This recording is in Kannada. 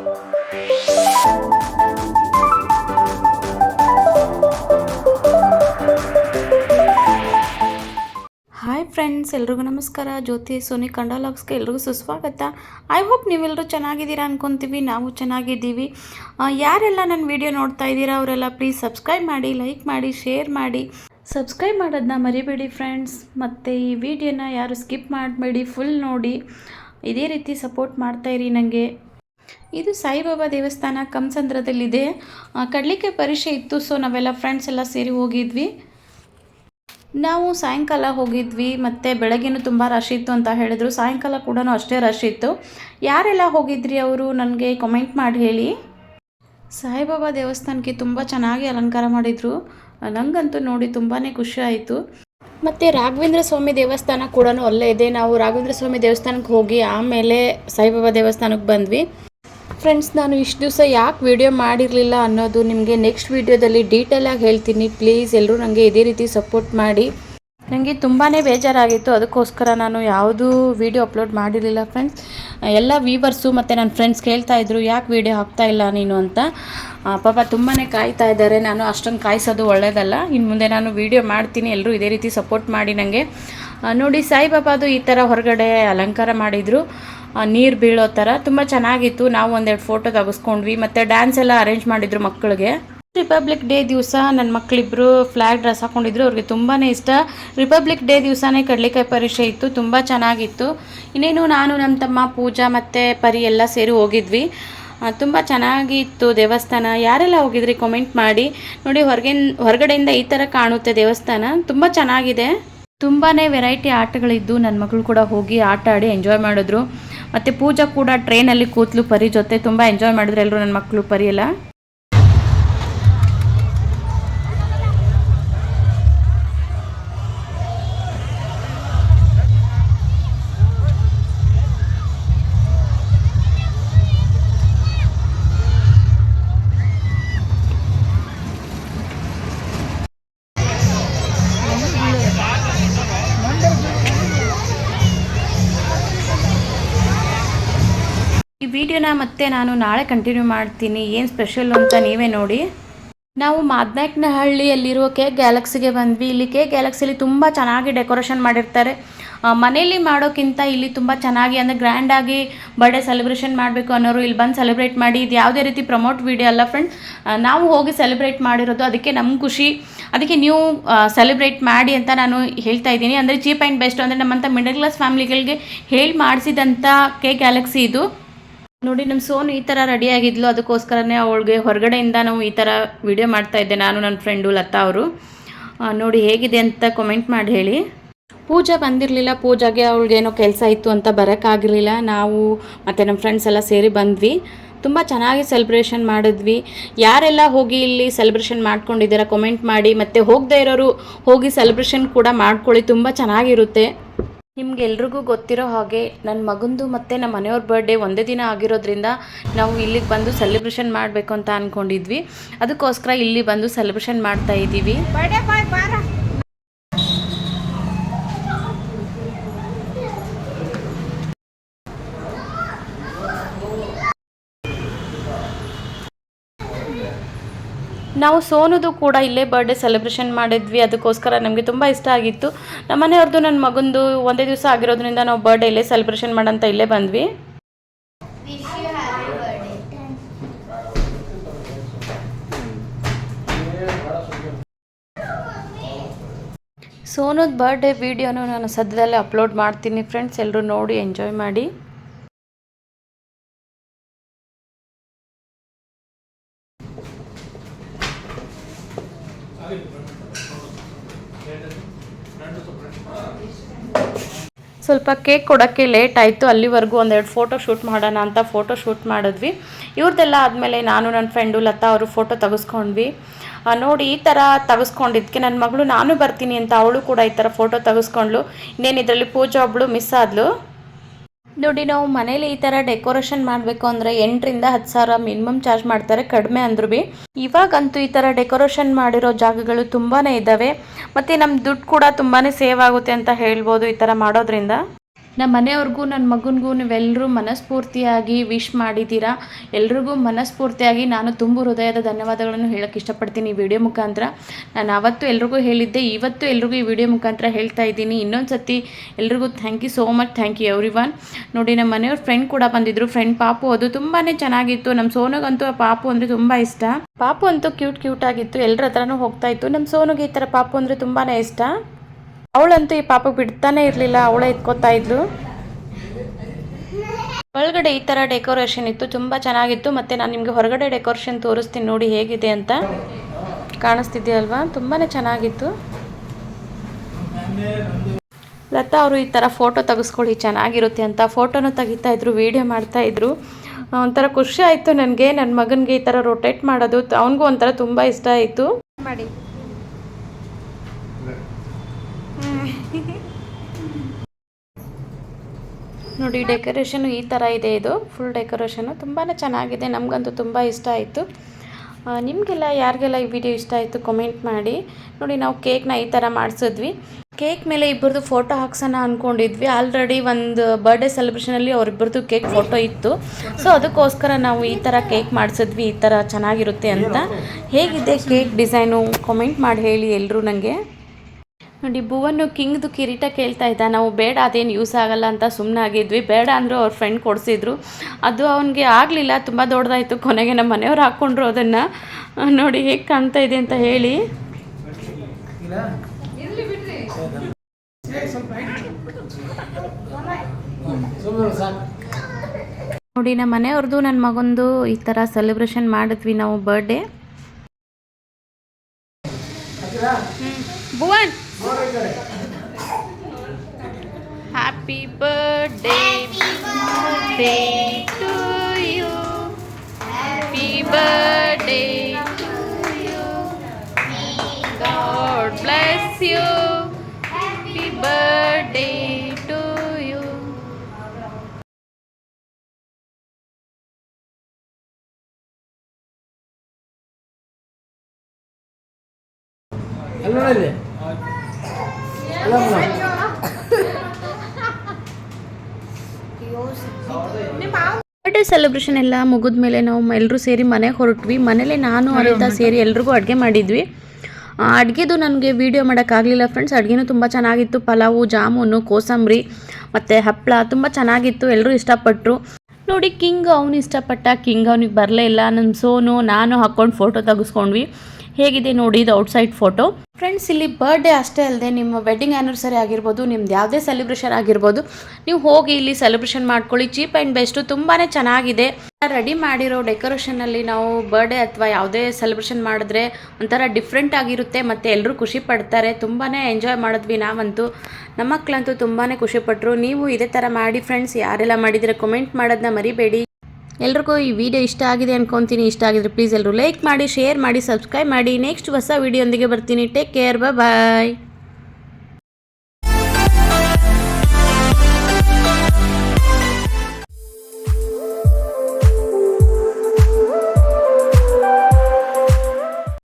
ಹಾಯ್ ಫ್ರೆಂಡ್ಸ್ ಎಲ್ರಿಗೂ ನಮಸ್ಕಾರ. ಜ್ಯೋತಿ, ಸೋನಿ ಕಂಡಾಲಾಗ್ಸ್ಗೆ ಎಲ್ರಿಗೂ ಸುಸ್ವಾಗತ. ಐ ಹೋಪ್ ನೀವೆಲ್ಲರೂ ಚೆನ್ನಾಗಿದ್ದೀರಾ ಅನ್ಕೊತೀವಿ. ನಾವು ಚೆನ್ನಾಗಿದ್ದೀವಿ. ಯಾರೆಲ್ಲ ನನ್ನ ವಿಡಿಯೋ ನೋಡ್ತಾ ಇದ್ದೀರಾ, ಅವರೆಲ್ಲ ಪ್ಲೀಸ್ ಸಬ್ಸ್ಕ್ರೈಬ್ ಮಾಡಿ ಲೈಕ್ ಮಾಡಿ ಶೇರ್ ಮಾಡಿ. ಸಬ್ಸ್ಕ್ರೈಬ್ ಮಾಡೋದನ್ನ ಮರಿಬೇಡಿ ಫ್ರೆಂಡ್ಸ್ ಮತ್ತು ಈ ವಿಡಿಯೋನ ಯಾರು ಸ್ಕಿಪ್ ಮಾಡಬೇಡಿ ಫುಲ್ ನೋಡಿ. ಇದೇ ರೀತಿ ಸಪೋರ್ಟ್ ಮಾಡ್ತಾಯಿರಿ ನನಗೆ ಇದು ಸಾಯಿಬಾಬಾ ದೇವಸ್ಥಾನ ಕಂಸಂದ್ರದಲ್ಲಿದೆ ಕಡಲಿಕೆ ಪರೀಕ್ಷೆ ಇತ್ತು ಸೊ ನಾವೆಲ್ಲ ಫ್ರೆಂಡ್ಸ್ ಎಲ್ಲ ಸೇರಿ ಹೋಗಿದ್ವಿ. ನಾವು ಸಾಯಂಕಾಲ ಹೋಗಿದ್ವಿ, ಮತ್ತು ಬೆಳಗ್ಗೆನೂ ತುಂಬ ರಶ್ ಇತ್ತು ಅಂತ ಹೇಳಿದರು. ಸಾಯಂಕಾಲ ಕೂಡ ಅಷ್ಟೇ ರಶ್ ಇತ್ತು. ಯಾರೆಲ್ಲ ಹೋಗಿದ್ರಿ ಅವರು? ನನಗೆ ಕಮೆಂಟ್ ಮಾಡಿ ಹೇಳಿ. ಸಾಯಿಬಾಬಾ ದೇವಸ್ಥಾನಕ್ಕೆ ತುಂಬ ಚೆನ್ನಾಗಿ ಅಲಂಕಾರ ಮಾಡಿದರು. ನನಗಂತೂ ನೋಡಿ ತುಂಬಾ ಖುಷಿ ಆಯಿತು. ಮತ್ತು ರಾಘವೇಂದ್ರ ಸ್ವಾಮಿ ದೇವಸ್ಥಾನ ಕೂಡ ಅಲ್ಲೇ ಇದೆ. ನಾವು ರಾಘವೇಂದ್ರ ಸ್ವಾಮಿ ದೇವಸ್ಥಾನಕ್ಕೆ ಹೋಗಿ ಆಮೇಲೆ ಸಾಯಿಬಾಬಾ ದೇವಸ್ಥಾನಕ್ಕೆ ಬಂದ್ವಿ. ಫ್ರೆಂಡ್ಸ್ ನಾನು ಇಷ್ಟು ದಿವಸ ಯಾಕೆ ವಿಡಿಯೋ ಮಾಡಿರಲಿಲ್ಲ ಅನ್ನೋದು ನಿಮಗೆ ನೆಕ್ಸ್ಟ್ ವೀಡಿಯೋದಲ್ಲಿ ಡೀಟೇಲಾಗಿ ಹೇಳ್ತೀನಿ. ಪ್ಲೀಸ್ ಎಲ್ಲರೂ ನನಗೆ ಇದೇ ರೀತಿ ಸಪೋರ್ಟ್ ಮಾಡಿ. ನನಗೆ ತುಂಬಾ ಬೇಜಾರಾಗಿತ್ತು. ಅದಕ್ಕೋಸ್ಕರ ನಾನು ಯಾವುದೂ ವೀಡಿಯೋ ಅಪ್ಲೋಡ್ ಮಾಡಿರಲಿಲ್ಲ ಫ್ರೆಂಡ್ಸ್ ಎಲ್ಲ ವೀವರ್ಸು ಮತ್ತು ನನ್ನ ಫ್ರೆಂಡ್ಸ್ ಕೇಳ್ತಾಯಿದ್ರು ಯಾಕೆ ವೀಡಿಯೋ ಹಾಕ್ತಾ ಇಲ್ಲ ನೀನು ಅಂತ. ಪಾಪ ತುಂಬಾ ಕಾಯ್ತಾ ಇದ್ದಾರೆ. ನಾನು ಅಷ್ಟೊಂದು ಕಾಯಿಸೋದು ಒಳ್ಳೆಯದಲ್ಲ ಇನ್ನು ಮುಂದೆ ನಾನು ವೀಡಿಯೋ ಮಾಡ್ತೀನಿ. ಎಲ್ಲರೂ ಇದೇ ರೀತಿ ಸಪೋರ್ಟ್ ಮಾಡಿ ನನಗೆ ನೋಡಿ, ಸಾಯಿಬಾಬಾದು ಈ ಥರ ಹೊರಗಡೆ ಅಲಂಕಾರ ಮಾಡಿದರು. ನೀರು ಬೀಳೋ ಥರ ತುಂಬ ಚೆನ್ನಾಗಿತ್ತು. ನಾವು ಒಂದೆರಡು ಫೋಟೋ ತೆಗೆಸ್ಕೊಂಡ್ವಿ. ಮತ್ತು ಡ್ಯಾನ್ಸ್ ಎಲ್ಲ ಅರೇಂಜ್ ಮಾಡಿದ್ರು ಮಕ್ಕಳಿಗೆ ರಿಪಬ್ಲಿಕ್ ಡೇ ದಿವಸ ನನ್ನ ಮಕ್ಕಳಿಬ್ಬರು ಫ್ಲ್ಯಾಗ್ ಡ್ರೆಸ್ ಹಾಕೊಂಡಿದ್ರು. ಅವ್ರಿಗೆ ತುಂಬಾ ಇಷ್ಟ. ರಿಪಬ್ಲಿಕ್ ಡೇ ದಿವಸನೇ ಕಡಲೆಕಾಯಿ ಪರೀಕ್ಷೆ ಇತ್ತು. ತುಂಬ ಚೆನ್ನಾಗಿತ್ತು. ಇನ್ನೇನು ನಾನು ನಮ್ಮ ತಮ್ಮ, ಪೂಜಾ ಮತ್ತು ಪರಿ ಎಲ್ಲ ಸೇರಿ ಹೋಗಿದ್ವಿ. ತುಂಬ ಚೆನ್ನಾಗಿತ್ತು ದೇವಸ್ಥಾನ. ಯಾರೆಲ್ಲ ಹೋಗಿದ್ರಿ ಕಮೆಂಟ್ ಮಾಡಿ. ನೋಡಿ ಹೊರಗೆ ಹೊರಗಡೆಯಿಂದ ಈ ಥರ ಕಾಣುತ್ತೆ ದೇವಸ್ಥಾನ. ತುಂಬ ಚೆನ್ನಾಗಿದೆ. ತುಂಬಾ ವೆರೈಟಿ ಆಟಗಳಿದ್ದು. ನನ್ನ ಮಗಳು ಕೂಡ ಹೋಗಿ ಆಟ ಆಡಿ ಎಂಜಾಯ್ ಮಾಡಿದ್ರು. ಮತ್ತು ಪೂಜಾ ಕೂಡ ಟ್ರೈನಲ್ಲಿ ಕೂತ್ಲು ಪರಿ ಜೊತೆ ತುಂಬ ಎಂಜಾಯ್ ಮಾಡಿದ್ರು ಎಲ್ಲರೂ ನನ್ನ ಮಕ್ಕಳು ಪರಿ ಎಲ್ಲ. ವಿಡಿಯೋನ ಮತ್ತೆ ನಾನು ನಾಳೆ ಕಂಟಿನ್ಯೂ ಮಾಡ್ತೀನಿ. ಏನು ಸ್ಪೆಷಲ್ ಅಂತ ನೀವೇ ನೋಡಿ. ನಾವು ಮಾದನಾಯಕನಹಳ್ಳಿಯಲ್ಲಿರುವ ಕೇಕ್ ಗ್ಯಾಲಕ್ಸಿಗೆ ಬಂದ್ವಿ. ಇಲ್ಲಿ ಕೇಕ್ ಗ್ಯಾಲಕ್ಸಿಲಿ ತುಂಬ ಚೆನ್ನಾಗಿ ಡೆಕೋರೇಷನ್ ಮಾಡಿರ್ತಾರೆ. ಮನೇಲಿ ಮಾಡೋಕ್ಕಿಂತ ಇಲ್ಲಿ ತುಂಬ ಚೆನ್ನಾಗಿ ಅಂದರೆ ಗ್ರ್ಯಾಂಡಾಗಿ ಬರ್ಡೇ ಸೆಲೆಬ್ರೇಷನ್ ಮಾಡಬೇಕು ಅನ್ನೋರು ಇಲ್ಲಿ ಬಂದು ಸೆಲೆಬ್ರೇಟ್ ಮಾಡಿ. ಇದು ಯಾವುದೇ ರೀತಿ ಪ್ರಮೋಟ್ ವಿಡಿಯೋ ಅಲ್ಲ ಫ್ರೆಂಡ್ ನಾವು ಹೋಗಿ ಸೆಲೆಬ್ರೇಟ್ ಮಾಡಿರೋದು ಅದಕ್ಕೆ ನಮ್ಮ ಖುಷಿ. ಅದಕ್ಕೆ ನೀವು ಸೆಲೆಬ್ರೇಟ್ ಮಾಡಿ ಅಂತ ನಾನು ಹೇಳ್ತಾ ಇದ್ದೀನಿ. ಅಂದರೆ ಚೀಪ್ ಆ್ಯಂಡ್ ಬೆಸ್ಟ್ ಅಂದರೆ ನಮ್ಮಂಥ ಮಿಡಲ್ ಕ್ಲಾಸ್ ಫ್ಯಾಮಿಲಿಗಳಿಗೆ ಹೇಳಿ ಮಾಡಿಸಿದಂಥ ಕೆ ಗ್ಯಾಲಕ್ಸಿ ಇದು. ನೋಡಿ ನಮ್ಮ ಸೋನು ಈ ಥರ ರೆಡಿ ಆಗಿದ್ಲು. ಅದಕ್ಕೋಸ್ಕರನೇ ಅವಳಿಗೆ ಹೊರಗಡೆಯಿಂದ ನಾವು ಈ ಥರ ವಿಡಿಯೋ ಮಾಡ್ತಾ ಇದ್ದೆ. ನಾನು ನನ್ನ ಫ್ರೆಂಡು ಲತಾ ಅವರು. ನೋಡಿ ಹೇಗಿದೆ ಅಂತ ಕಮೆಂಟ್ ಮಾಡಿ ಹೇಳಿ. ಪೂಜಾ ಬಂದಿರಲಿಲ್ಲ. ಪೂಜಾಗೆ ಅವಳಿಗೇನೋ ಕೆಲಸ ಇತ್ತು ಅಂತ ಬರೋಕ್ಕಾಗಿರಲಿಲ್ಲ. ನಾವು ಮತ್ತು ನಮ್ಮ ಫ್ರೆಂಡ್ಸ್ ಎಲ್ಲ ಸೇರಿ ಬಂದ್ವಿ. ತುಂಬ ಚೆನ್ನಾಗಿ ಸೆಲೆಬ್ರೇಷನ್ ಮಾಡಿದ್ವಿ. ಯಾರೆಲ್ಲ ಹೋಗಿ ಇಲ್ಲಿ ಸೆಲೆಬ್ರೇಷನ್ ಮಾಡ್ಕೊಂಡಿದ್ದೀರಾ ಕಮೆಂಟ್ ಮಾಡಿ. ಮತ್ತು ಹೋಗದೇ ಇರೋರು ಹೋಗಿ ಸೆಲೆಬ್ರೇಷನ್ ಕೂಡ ಮಾಡ್ಕೊಳ್ಳಿ. ತುಂಬ ಚೆನ್ನಾಗಿರುತ್ತೆ. ನಿಮ್ಗೆ ಎಲ್ರಿಗೂ ಗೊತ್ತಿರೋ ಹಾಗೆ ನನ್ನ ಮಗಂದು ಮತ್ತು ನಮ್ಮ ಮನೆಯವ್ರ ಬರ್ಡೇ ಒಂದೇ ದಿನ ಆಗಿರೋದ್ರಿಂದ ನಾವು ಇಲ್ಲಿಗೆ ಬಂದು ಸೆಲೆಬ್ರೇಷನ್ ಮಾಡಬೇಕು ಅಂತ ಅಂದ್ಕೊಂಡಿದ್ವಿ ಅದಕ್ಕೋಸ್ಕರ ಇಲ್ಲಿ ಬಂದು ಸೆಲೆಬ್ರೇಷನ್ ಮಾಡ್ತಾ ಇದ್ದೀವಿ ನಾವು ಸೋನುದು ಕೂಡ ಇಲ್ಲೇ ಬರ್ಡೇ ಸೆಲೆಬ್ರೇಷನ್ ಮಾಡಿದ್ವಿ. ಅದಕ್ಕೋಸ್ಕರ ನಮಗೆ ತುಂಬ ಇಷ್ಟ ಆಗಿತ್ತು. ನಮ್ಮ ಮನೆಯವ್ರದ್ದು ನನ್ನ ಮಗಂದು ಒಂದೇ ದಿವಸ ಆಗಿರೋದ್ರಿಂದ ನಾವು ಬರ್ಡೇ ಇಲ್ಲೇ ಸೆಲೆಬ್ರೇಷನ್ ಮಾಡಂತ ಇಲ್ಲೇ ಬಂದ್ವಿ. ಸೋನೋದು ಬರ್ಡೇ ವಿಡಿಯೋನು ನಾನು ಸದ್ಯದಲ್ಲೇ ಅಪ್ಲೋಡ್ ಮಾಡ್ತೀನಿ. ಫ್ರೆಂಡ್ಸ್ ಎಲ್ಲರೂ ನೋಡಿ ಎಂಜಾಯ್ ಮಾಡಿ. ಸ್ವಲ್ಪ ಕೇಕ್ ಕೊಡೋಕ್ಕೆ ಲೇಟ್ ಆಯಿತು, ಅಲ್ಲಿವರೆಗೂ ಒಂದೆರಡು ಫೋಟೋ ಶೂಟ್ ಮಾಡೋಣ ಅಂತ ಫೋಟೋ ಶೂಟ್ ಮಾಡಿದ್ವಿ. ಇವ್ರದ್ದೆಲ್ಲ ಆದಮೇಲೆ ನಾನು ನನ್ನ ಫ್ರೆಂಡು ಲತಾ ಅವರು ಫೋಟೋ ತೆಗೆಸ್ಕೊಂಡ್ವಿ. ನೋಡಿ ಈ ಥರ ತೆಗೆಸ್ಕೊಂಡಿದ್ದಕ್ಕೆ ನನ್ನ ಮಗಳು ನಾನು ಬರ್ತೀನಿ ಅಂತ ಅವಳು ಕೂಡ ಈ ಥರ ಫೋಟೋ ತೆಗೆಸ್ಕೊಂಡ್ಳು. ಇನ್ನೇನು ಇದರಲ್ಲಿ ಪೂಜಾ ಒಬ್ಬಳು ಮಿಸ್ ಆದ್ಲು. ನೋಡಿ, ನಾವು ಮನೇಲಿ ಈ ಥರ ಡೆಕೋರೇಷನ್ ಮಾಡಬೇಕು ಅಂದರೆ ಎಂಟರಿಂದ ಹತ್ತು ಸಾವಿರ ಮಿನಿಮಮ್ ಚಾರ್ಜ್ ಮಾಡ್ತಾರೆ, ಕಡಿಮೆ ಅಂದ್ರೂ ಬಿ. ಇವಾಗಂತೂ ಈ ಥರ ಡೆಕೋರೇಷನ್ ಮಾಡಿರೋ ಜಾಗಗಳು ತುಂಬಾ ಇದ್ದಾವೆ ಮತ್ತು ನಮ್ಮ ದುಡ್ಡು ಕೂಡ ತುಂಬಾ ಸೇವ್ ಆಗುತ್ತೆ ಅಂತ ಹೇಳ್ಬೋದು ಈ ಥರ ಮಾಡೋದ್ರಿಂದ. ನಮ್ಮ ಮನೆಯವ್ರಿಗೂ, ನನ್ನ ಮಗನಿಗೂ ನೀವೆಲ್ಲರೂ ಮನಸ್ಫೂರ್ತಿಯಾಗಿ ವಿಶ್ ಮಾಡಿದ್ದೀರಾ? ಎಲ್ರಿಗೂ ಮನಸ್ಫೂರ್ತಿಯಾಗಿ ನಾನು ತುಂಬ ಹೃದಯದ ಧನ್ಯವಾದಗಳನ್ನು ಹೇಳೋಕ್ಕೆ ಇಷ್ಟಪಡ್ತೀನಿ ಈ ವಿಡಿಯೋ ಮುಖಾಂತರ. ನಾನು ಅವತ್ತು ಎಲ್ರಿಗೂ ಹೇಳಿದ್ದೆ, ಇವತ್ತು ಎಲ್ರಿಗೂ ಈ ವಿಡಿಯೋ ಮುಖಾಂತರ ಹೇಳ್ತಾ ಇದ್ದೀನಿ. ಇನ್ನೊಂದು ಸತಿ ಎಲ್ರಿಗೂ thank you so much thank you everyone ನೋಡಿ, ನಮ್ಮ ಮನೆಯವ್ರ ಫ್ರೆಂಡ್ ಕೂಡ ಬಂದಿದ್ರು. ಫ್ರೆಂಡ್ ಪಾಪು, ಅದು ತುಂಬಾ ಚೆನ್ನಾಗಿತ್ತು. ನಮ್ಮ ಸೋನಗಂತೂ ಆ ಪಾಪು ಅಂದರೆ ತುಂಬ ಇಷ್ಟ. ಪಾಪು ಅಂತೂ ಕ್ಯೂಟ್ ಕ್ಯೂಟ್ ಆಗಿತ್ತು. ಎಲ್ಲರ ಹತ್ರನೂ ಹೋಗ್ತಾ ಇತ್ತು. ನಮ್ಮ ಸೋನುಗೆ ಈ ಥರ ಪಾಪು ಅಂದರೆ ತುಂಬಾ ಇಷ್ಟ. ಅವಳಂತೂ ಈ ಪಾಪ ಬಿಡ್ತಾನೆ ಇರಲಿಲ್ಲ, ಅವಳೇ ಎತ್ಕೋತಾ ಇದ್ಲು. ಒಳಗಡೆ ಈ ಥರ ಡೆಕೋರೇಷನ್ ಇತ್ತು, ತುಂಬ ಚೆನ್ನಾಗಿತ್ತು. ಮತ್ತು ನಾನು ನಿಮಗೆ ಹೊರಗಡೆ ಡೆಕೋರೇಷನ್ ತೋರಿಸ್ತೀನಿ ನೋಡಿ ಹೇಗಿದೆ ಅಂತ. ಕಾಣಿಸ್ತಿದೆಯಲ್ವಾ? ತುಂಬಾ ಚೆನ್ನಾಗಿತ್ತು. ಲತಾ ಅವರು ಈ ಥರ ಫೋಟೋ ತೆಗೆಸ್ಕೊಳ್ಳಿ, ಚೆನ್ನಾಗಿರುತ್ತೆ ಅಂತ. ಫೋಟೋನೂ ತೆಗಿತಾ ಇದ್ರು ವೀಡಿಯೋ ಮಾಡ್ತಾ ಇದ್ರು. ಒಂಥರ ಖುಷಿ ಆಯಿತು ನನಗೆ. ನನ್ನ ಮಗನಿಗೆ ಈ ಥರ ರೊಟೇಟ್ ಮಾಡೋದು, ಅವನಿಗೂ ಒಂಥರ ತುಂಬ ಇಷ್ಟ ಆಯಿತು. ಮಾಡಿ. ನೋಡಿ ಡೆಕೋರೇಷನು ಈ ಥರ ಇದೆ ಇದು. ಫುಲ್ ಡೆಕೋರೇಷನು ತುಂಬಾ ಚೆನ್ನಾಗಿದೆ. ನಮಗಂತೂ ತುಂಬ ಇಷ್ಟ ಆಯಿತು. ನಿಮಗೆಲ್ಲ, ಯಾರಿಗೆಲ್ಲ ಈ ವಿಡಿಯೋ ಇಷ್ಟ ಆಯಿತು ಕಮೆಂಟ್ ಮಾಡಿ. ನೋಡಿ, ನಾವು ಕೇಕ್ನ ಈ ಥರ ಮಾಡಿಸಿದ್ವಿ. ಕೇಕ್ ಮೇಲೆ ಇಬ್ಬರದು ಫೋಟೋ ಹಾಕ್ಸೋಣ ಅಂದ್ಕೊಂಡಿದ್ವಿ ಆಲ್ರೆಡಿ ಒಂದು ಬರ್ಡೇ ಸೆಲೆಬ್ರೇಷನಲ್ಲಿ ಅವರಿಬ್ಬರದು ಕೇಕ್ ಫೋಟೋ ಇತ್ತು. ಸೊ ಅದಕ್ಕೋಸ್ಕರ ನಾವು ಈ ಥರ ಕೇಕ್ ಮಾಡಿಸಿದ್ವಿ. ಈ ಥರ ಚೆನ್ನಾಗಿರುತ್ತೆ ಅಂತ. ಹೇಗಿದೆ ಕೇಕ್ ಡಿಸೈನು ಕಮೆಂಟ್ ಮಾಡಿ ಹೇಳಿ ಎಲ್ಲರೂ ನನಗೆ ನೋಡಿ ಭುವನು ಕಿಂಗ್ದು ಕಿರೀಟ ಕೇಳ್ತಾ ಇದ್ದ. ನಾವು ಬೇಡ ಅದೇನು ಯೂಸ್ ಆಗಲ್ಲ ಅಂತ ಸುಮ್ಮನೆ ಆಗಿದ್ವಿ ಬೇಡ ಅಂದರು ಅವ್ರ ಫ್ರೆಂಡ್ ಕೊಡಿಸಿದ್ರು. ಅದು ಅವನಿಗೆ ಆಗಲಿಲ್ಲ ತುಂಬ ದೊಡ್ಡದಾಯಿತು. ಕೊನೆಗೆ ನಮ್ಮ ಮನೆಯವ್ರು ಹಾಕ್ಕೊಂಡ್ರು ಅದನ್ನು. ನೋಡಿ ಹೇಗೆ ಕಾಣ್ತಾ ಇದೆ ಅಂತ ಹೇಳಿ. ನೋಡಿ ನಮ್ಮ ಮನೆಯವ್ರದ್ದು ನನ್ನ ಮಗಂದು ಈ ಥರ ಸೆಲೆಬ್ರೇಷನ್ ಮಾಡಿದ್ವಿ ನಾವು birthday Bhuvan happy birthday birthday to you happy birthday to you God bless you happy birthday to you ಅಲ್ಲೋಡಲ್ಲಿ birthday celebration ಎಲ್ಲ ಮುಗಿದ ಮೇಲೆ ನಾವು ಎಲ್ಲರೂ ಸೇರಿ ಮನೆಗೆ ಹೊರಟ್ವಿ. ಮನೇಲೆ ನಾನು ಅನಿತಾ ಸೇರಿ ಎಲ್ರಿಗೂ ಅಡುಗೆ ಮಾಡಿದ್ವಿ. ಅಡುಗೆದು ನನಗೆ ವೀಡಿಯೋ ಮಾಡೋಕ್ಕಾಗಲಿಲ್ಲ ಫ್ರೆಂಡ್ಸ್ ಅಡುಗೆನೂ ತುಂಬ ಚೆನ್ನಾಗಿತ್ತು. ಪಲಾವು ಜಾಮೂನು ಕೋಸಂಬರಿ ಮತ್ತು ಹಪ್ಪಳ ತುಂಬ ಚೆನ್ನಾಗಿತ್ತು. ಎಲ್ಲರೂ ಇಷ್ಟಪಟ್ಟರು ನೋಡಿ ಕಿಂಗ್ ಅವನು ಇಷ್ಟಪಟ್ಟ. ಕಿಂಗ್ ಅವನಿಗೆ ಬರಲೇ ಇಲ್ಲ. ನಮ್ಮ ಸೋನು ನಾನು ಹಾಕ್ಕೊಂಡು ಫೋಟೋ ತೆಗೆಸ್ಕೊಂಡ್ವಿ. ಹೇಗಿದೆ ನೋಡಿ ಇದು ಔಟ್ಸೈಡ್ ಫೋಟೋ ಫ್ರೆಂಡ್ಸ್ ಇಲ್ಲಿ ಬರ್ಡೇ ಅಷ್ಟೇ ಅಲ್ಲದೆ ನಿಮ್ಮ ವೆಡ್ಡಿಂಗ್ ಆ್ಯನಿವರ್ಸರಿ ಆಗಿರ್ಬೋದು, ನಿಮ್ದು ಯಾವುದೇ ಸೆಲೆಬ್ರೇಷನ್ ಆಗಿರ್ಬೋದು, ನೀವು ಹೋಗಿ ಇಲ್ಲಿ ಸೆಲೆಬ್ರೇಷನ್ ಮಾಡ್ಕೊಳ್ಳಿ. ಚೀಪ್ ಆ್ಯಂಡ್ ಬೆಸ್ಟು ತುಂಬಾ ಚೆನ್ನಾಗಿದೆ. ರೆಡಿ ಮಾಡಿರೋ ಡೆಕೋರೇಷನಲ್ಲಿ ನಾವು ಬರ್ಡೇ ಅಥವಾ ಯಾವುದೇ ಸೆಲೆಬ್ರೇಷನ್ ಮಾಡಿದ್ರೆ ಒಂಥರ ಡಿಫ್ರೆಂಟ್ ಆಗಿರುತ್ತೆ, ಮತ್ತು ಎಲ್ಲರೂ ಖುಷಿ ಪಡ್ತಾರೆ. ತುಂಬಾ ಎಂಜಾಯ್ ಮಾಡಿದ್ವಿ ನಾವಂತೂ. ನಮ್ಮ ಮಕ್ಕಳಂತೂ ತುಂಬಾ ಖುಷಿಪಟ್ಟರು ನೀವು ಇದೇ ಥರ ಮಾಡಿ ಫ್ರೆಂಡ್ಸ್ ಯಾರೆಲ್ಲ ಮಾಡಿದರೆ ಕಮೆಂಟ್ ಮಾಡೋದನ್ನ ಮರಿಬೇಡಿ. ಎಲ್ರಿಗೂ ಈ ವಿಡಿಯೋ ಇಷ್ಟ ಆಗಿದೆ ಅನ್ಕೊಂತೀನಿ, ಇಷ್ಟ ಆಗಿದ್ರೆ ಪ್ಲೀಸ್ ಎಲ್ಲರೂ ಲೈಕ್ ಮಾಡಿ ಶೇರ್ ಮಾಡಿ ಸಬ್ಸ್ಕ್ರೈಬ್ ಮಾಡಿ. ನೆಕ್ಸ್ಟ್ ಹೊಸ ವಿಡಿಯೋ ಒಂದಿಗೆ ಬರ್ತೀನಿ. Take care bye